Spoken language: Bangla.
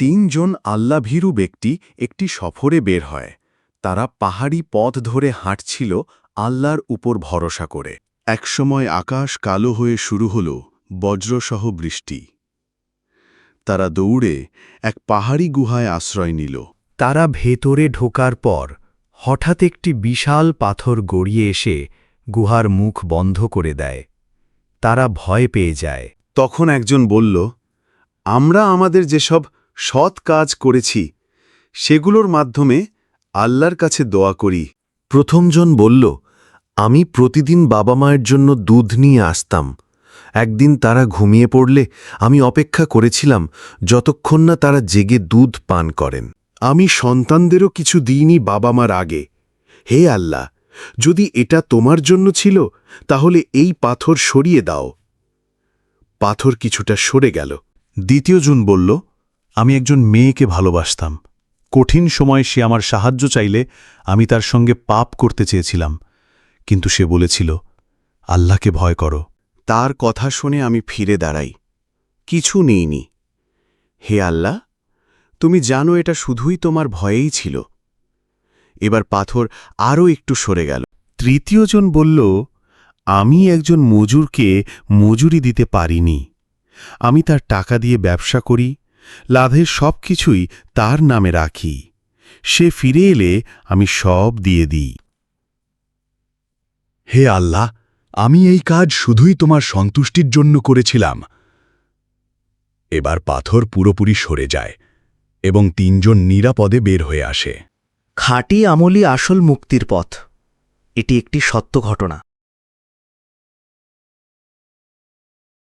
তিনজন আল্লাভীরু ব্যক্তি একটি সফরে বের হয়। তারা পাহাড়ি পথ ধরে হাঁটছিল আল্লাহর উপর ভরসা করে। একসময় আকাশ কালো হয়ে শুরু হল, বজ্রসহ বৃষ্টি। তারা দৌড়ে এক পাহাড়ি গুহায় আশ্রয় নিল। তারা ভেতরে ঢোকার পর হঠাৎ একটি বিশাল পাথর গড়িয়ে এসে গুহার মুখ বন্ধ করে দেয়। তারা ভয় পেয়ে যায়। তখন একজন বলল, আমরা আমাদের যেসব সৎ কাজ করেছি, সেগুলোর মাধ্যমে আল্লাহর কাছে দোয়া করি। প্রথমজন বলল, আমি প্রতিদিন বাবা মায়ের জন্য দুধ নিয়ে আসতাম। একদিন তারা ঘুমিয়ে পড়লে আমি অপেক্ষা করেছিলাম যতক্ষণ না তারা জেগে দুধ পান করেন। আমি সন্তানদেরও কিছু দিইনি বাবা মার আগে। হে আল্লাহ, যদি এটা তোমার জন্য ছিল, তাহলে এই পাথর সরিয়ে দাও পাথর কিছুটা সরে গেল। দ্বিতীয়জন বলল আমি একজন মেয়েকে ভালোবাসতাম। কঠিন সময় সে আমার সাহায্য চাইলে আমি তার সঙ্গে পাপ করতে চেয়েছিলাম। কিন্তু সে বলেছিল আল্লাহকে ভয় করো। তার কথা শুনে আমি ফিরে দাঁড়াই। কিছু নিইনি। হে আল্লাহ তুমি জানো এটা শুধুই তোমার ভয়েই ছিল। এবার পাথর আরও একটু সরে গেল। তৃতীয়জন বলল আমি একজন মজুরকে মজুরি দিতে পারিনি। আমি তার টাকা দিয়ে ব্যবসা করি লাভের সব কিছুই তার নামে রাখি। সে ফিরে এলে আমি সব দিয়ে দিই। হে আল্লাহ, আমি এই কাজ শুধুই তোমার সন্তুষ্টির জন্য করেছিলাম। এবার পাথর পুরোপুরি সরে যায় এবং তিনজন নিরাপদে বের হয়ে আসে। খাঁটি আমলি আসল মুক্তির পথ। এটি একটি সত্য ঘটনা।